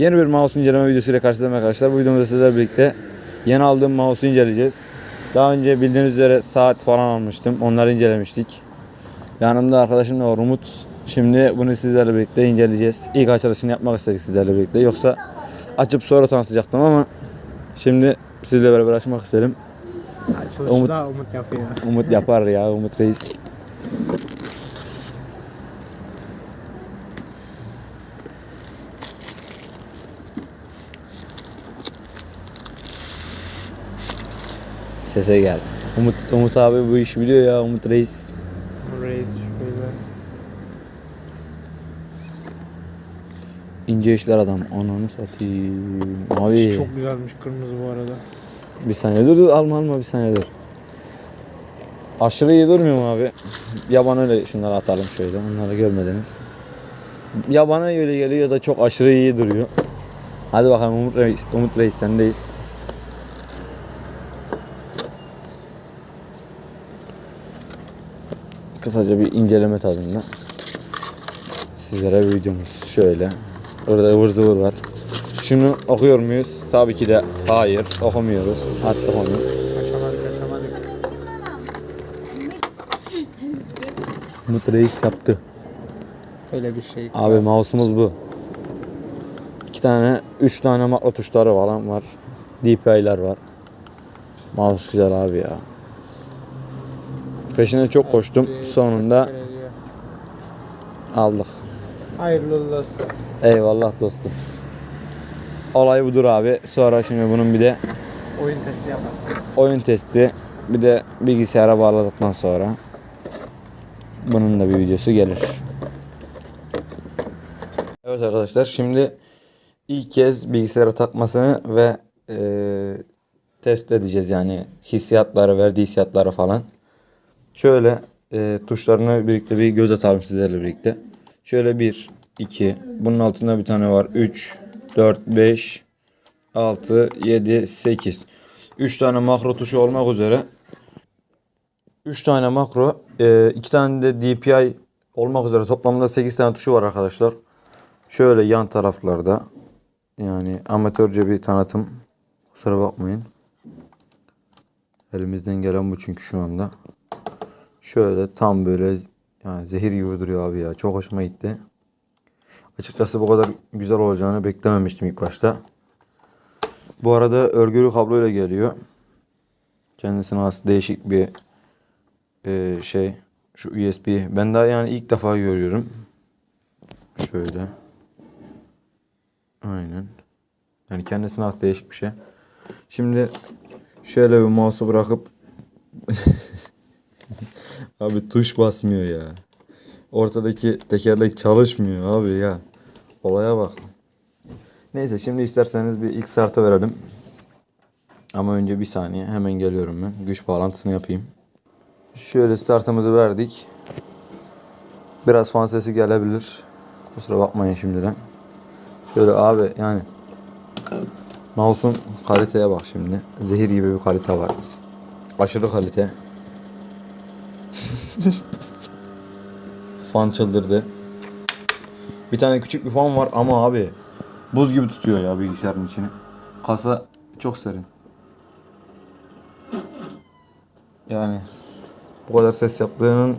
Yeni bir mouse inceleme videosuyla karşınızdayım arkadaşlar. Bu videomuzda sizlerle birlikte yeni aldığım mouse'u inceleyeceğiz. Daha önce bildiğiniz üzere saat falan almıştım. Onları incelemiştik. Yanımda arkadaşım da var Umut. Şimdi bunu sizlerle birlikte inceleyeceğiz. İlk açılışını yapmak istedik sizlerle birlikte. Yoksa açıp sonra tanıtacaktım ama şimdi sizle beraber açmak istedim. Açılışı Umut- Umut yapıyor. Umut yapar ya Umut Reis. Sese gel. Umut Umut abi bu işi biliyor ya Umut Reis. Reis şöyle. İnce işler adam. Ananı satayım. Abi. Çok güzelmiş kırmızı bu arada. Bir saniye dur dur alma alma bir saniye dur. Aşırı iyi durmuyor mu abi? Ya bana öyle şunları atalım şöyle. Onları görmediniz. Ya bana öyle geliyor ya da çok aşırı iyi duruyor. Hadi bakalım Umut Reis, Umut Reis sendeyiz. Kısaca bir inceleme tadında. Sizlere bir videomuz şöyle. Orada ıvır zıvır var. Şunu okuyor muyuz? Tabii ki de hayır okumuyoruz. Attık onu. Kaçamadık kaçamadık. Umut Reis yaptı. Öyle bir şey. Abi mouse'umuz bu. İki tane, üç tane makro tuşları falan var. DPI'ler var. Mouse güzel abi ya. Peşine çok koştum. Sonunda aldık. Hayırlı olsun. Eyvallah dostum. Olay budur abi. Sonra şimdi bunun bir de Oyun testi yaparsın. oyun testi bir de bilgisayara bağladıktan sonra bunun da bir videosu gelir. Evet arkadaşlar şimdi ilk kez bilgisayara takmasını ve eee, test edeceğiz yani hissiyatları verdiği hissiyatları falan. Şöyle eee, tuşlarını birlikte bir göz atalım sizlerle birlikte. Şöyle 1, 2, bunun altında bir tane var 3, 4, 5, 6, 7, 8. 3 tane makro tuşu olmak üzere 3 tane makro, 2 tane de DPI olmak üzere toplamda 8 tane tuşu var arkadaşlar. Şöyle yan taraflarda yani amatörce bir tanıtım. Kusura bakmayın. Elimizden gelen bu çünkü şu anda. Şöyle tam böyle yani zehir gibi duruyor abi ya. Çok hoşuma gitti. Açıkçası bu kadar güzel olacağını beklememiştim ilk başta. Bu arada örgülü kabloyla geliyor. Kendisine has değişik bir e, şey. Şu USB. Ben daha yani ilk defa görüyorum. Şöyle. Aynen. Yani kendisine has değişik bir şey. Şimdi şöyle bir mouse'u bırakıp Abi tuş basmıyor ya. Ortadaki tekerlek çalışmıyor abi ya. Olaya bak. Neyse şimdi isterseniz bir ilk startı verelim. Ama önce bir saniye hemen geliyorum ben. Güç bağlantısını yapayım. Şöyle startımızı verdik. Biraz fan sesi gelebilir. Kusura bakmayın şimdiden. Şöyle abi yani Mouse'un kaliteye bak şimdi. Zehir gibi bir kalite var. Aşırı kalite. Fan çıldırdı. Bir tane küçük bir fan var ama abi buz gibi tutuyor ya bilgisayarın içini. Kasa çok serin. Yani bu kadar ses yaptığının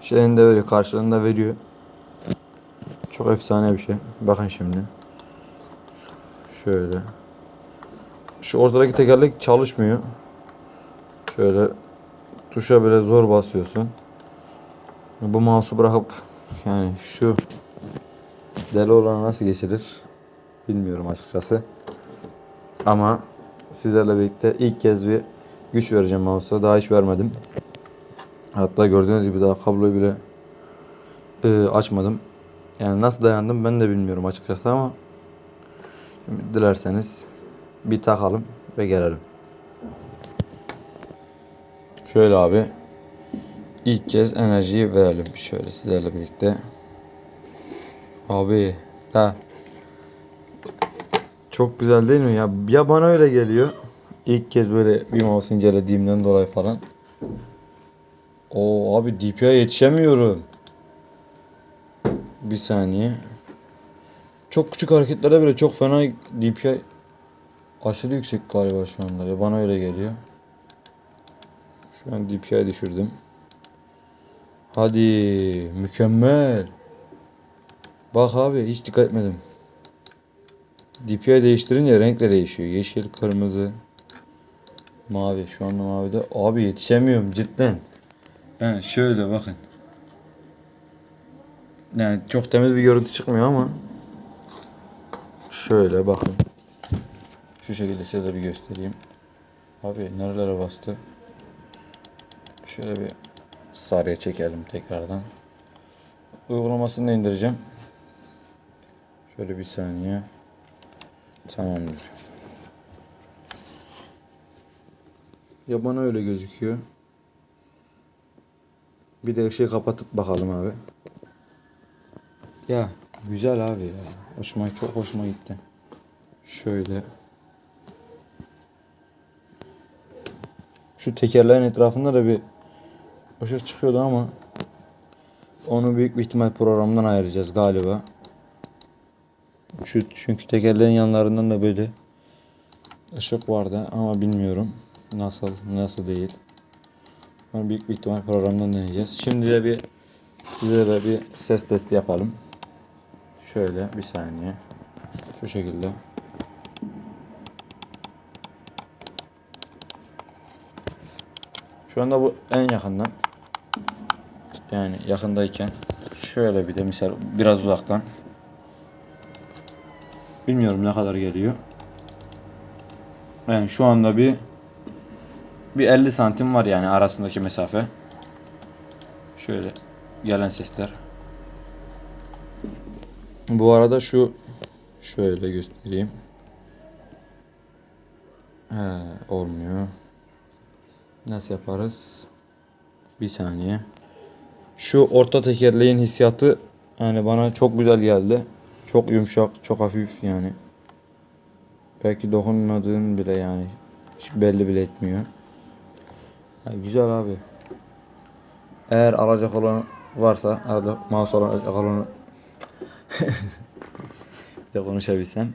şeyini de veriyor, karşılığını veriyor. Çok efsane bir şey. Bakın şimdi. Şöyle. Şu ortadaki tekerlek çalışmıyor. Şöyle tuşa böyle zor basıyorsun. Bu mouse'u bırakıp yani şu deli olanı nasıl geçirir bilmiyorum açıkçası. Ama sizlerle birlikte ilk kez bir güç vereceğim mouse'a. Daha hiç vermedim. Hatta gördüğünüz gibi daha kabloyu bile e, açmadım. Yani nasıl dayandım ben de bilmiyorum açıkçası ama dilerseniz bir takalım ve gelelim. Şöyle abi ilk kez enerjiyi verelim şöyle sizlerle birlikte. Abi ha çok güzel değil mi ya? Ya bana öyle geliyor. İlk kez böyle bir mouse incelediğimden dolayı falan. O abi DPI'ye yetişemiyorum. Bir saniye. çok küçük hareketlerde bile çok fena DPI aşırı yüksek galiba şu anda. Ya bana öyle geliyor. Şu an DPI düşürdüm. Hadi mükemmel. Bak abi hiç dikkat etmedim. DPI değiştirince renk de değişiyor. Yeşil, kırmızı, mavi. Şu anda mavide. Abi yetişemiyorum cidden. Yani şöyle bakın. Yani çok temiz bir görüntü çıkmıyor ama şöyle bakın. Şu şekilde size de bir göstereyim. Abi nerelere bastı? Şöyle bir sarıya çekelim tekrardan. Uygulamasını da indireceğim. Şöyle bir saniye. Tamamdır. Ya bana öyle gözüküyor. Bir de ışığı kapatıp bakalım abi. Ya güzel abi ya. Hoşuma çok hoşuma gitti. Şöyle. Şu tekerleğin etrafında da bir ışık çıkıyordu ama onu büyük bir ihtimal programdan ayıracağız galiba. Şu çünkü tekerleğin yanlarından da böyle ışık vardı ama bilmiyorum nasıl nasıl değil. Onu büyük bir ihtimal programdan deneyeceğiz. Şimdi de bir size de bir ses testi yapalım. Şöyle bir saniye. Şu şekilde. Şu anda bu en yakından. Yani yakındayken şöyle bir de misal biraz uzaktan. Bilmiyorum ne kadar geliyor. Yani şu anda bir bir 50 santim var yani arasındaki mesafe. Şöyle gelen sesler. Bu arada şu şöyle göstereyim. He, olmuyor. Nasıl yaparız? Bir saniye. Şu orta tekerleğin hissiyatı yani bana çok güzel geldi. Çok yumuşak, çok hafif yani. Belki dokunmadığın bile yani hiç belli bile etmiyor. Ya güzel abi. Eğer alacak olan varsa, arada mouse alacak olanı de konuşabilsem.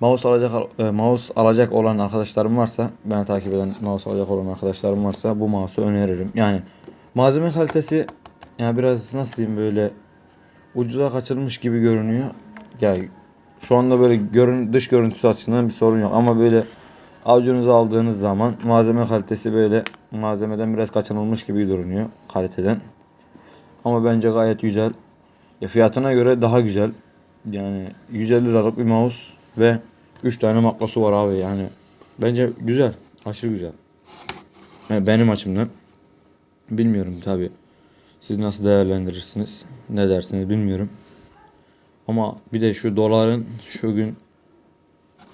Mouse alacak e, mouse alacak olan arkadaşlarım varsa, beni takip eden mouse alacak olan arkadaşlarım varsa bu mouse'u öneririm. Yani malzeme kalitesi yani biraz nasıl diyeyim böyle ucuza kaçırılmış gibi görünüyor. Yani şu anda böyle görün, dış görüntüsü açısından bir sorun yok ama böyle avucunuza aldığınız zaman malzeme kalitesi böyle malzemeden biraz kaçınılmış gibi görünüyor kaliteden. Ama bence gayet güzel. Ya fiyatına göre daha güzel. Yani 150 liralık bir mouse ve 3 tane maklası var abi yani. Bence güzel. Aşırı güzel. Yani benim açımdan. Bilmiyorum tabi. Siz nasıl değerlendirirsiniz? Ne dersiniz bilmiyorum. Ama bir de şu doların şu gün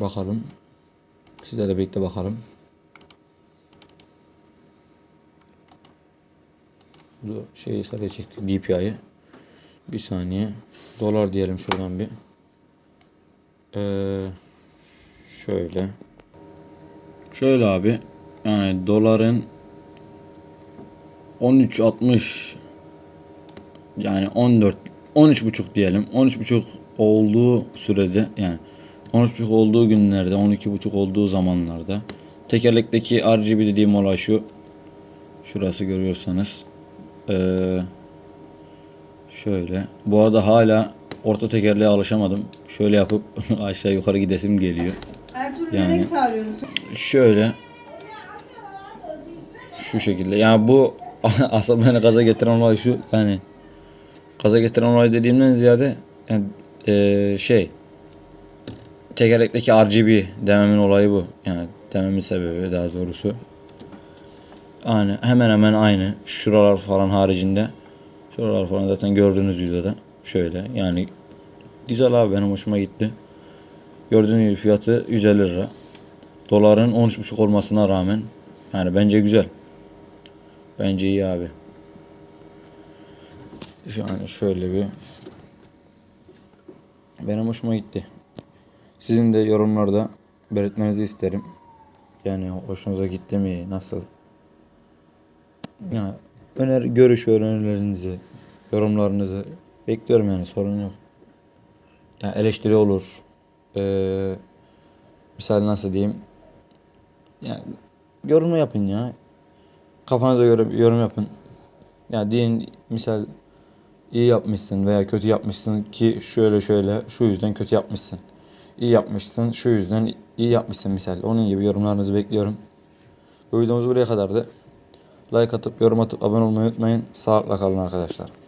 bakalım. Size de birlikte bakalım. Bu şeyi sarıya çektik DPI'yi. Bir saniye. Dolar diyelim şuradan bir. Ee, şöyle. Şöyle abi. Yani doların 13.60 yani 14 13.5 diyelim. 13.5 olduğu sürede yani 13.5 olduğu günlerde 12.5 olduğu zamanlarda tekerlekteki RGB dediğim olay şu. Şurası görüyorsanız. Ee, şöyle. Bu arada hala orta tekerleğe alışamadım. Şöyle yapıp aşağı yukarı gidesim geliyor. Ertuğrul Yani- Melek çağırıyoruz. Şöyle. Şu şekilde. Yani bu asıl beni gaza getiren olay şu. Yani gaza getiren olay dediğimden ziyade yani eee, şey tekerlekteki RGB dememin olayı bu. Yani dememin sebebi daha doğrusu. Yani hemen hemen aynı. Şuralar falan haricinde. Şuralar falan zaten gördüğünüz videoda. Şöyle yani güzel abi benim hoşuma gitti. Gördüğünüz gibi fiyatı 150 lira. Doların 13.5 olmasına rağmen yani bence güzel. Bence iyi abi. Yani şöyle bir benim hoşuma gitti. Sizin de yorumlarda belirtmenizi isterim. Yani hoşunuza gitti mi? Nasıl? Ya, öner görüş önerilerinizi, yorumlarınızı bekliyorum yani sorun yok. Yani eleştiri olur. Ee, misal nasıl diyeyim? Yani yorum yapın ya. Kafanıza göre yorum yapın. Ya diyin misal iyi yapmışsın veya kötü yapmışsın ki şöyle şöyle şu yüzden kötü yapmışsın. İyi yapmışsın şu yüzden iyi yapmışsın misal. Onun gibi yorumlarınızı bekliyorum. Bu videomuz buraya kadardı. Like atıp yorum atıp abone olmayı unutmayın. Sağlıkla kalın arkadaşlar.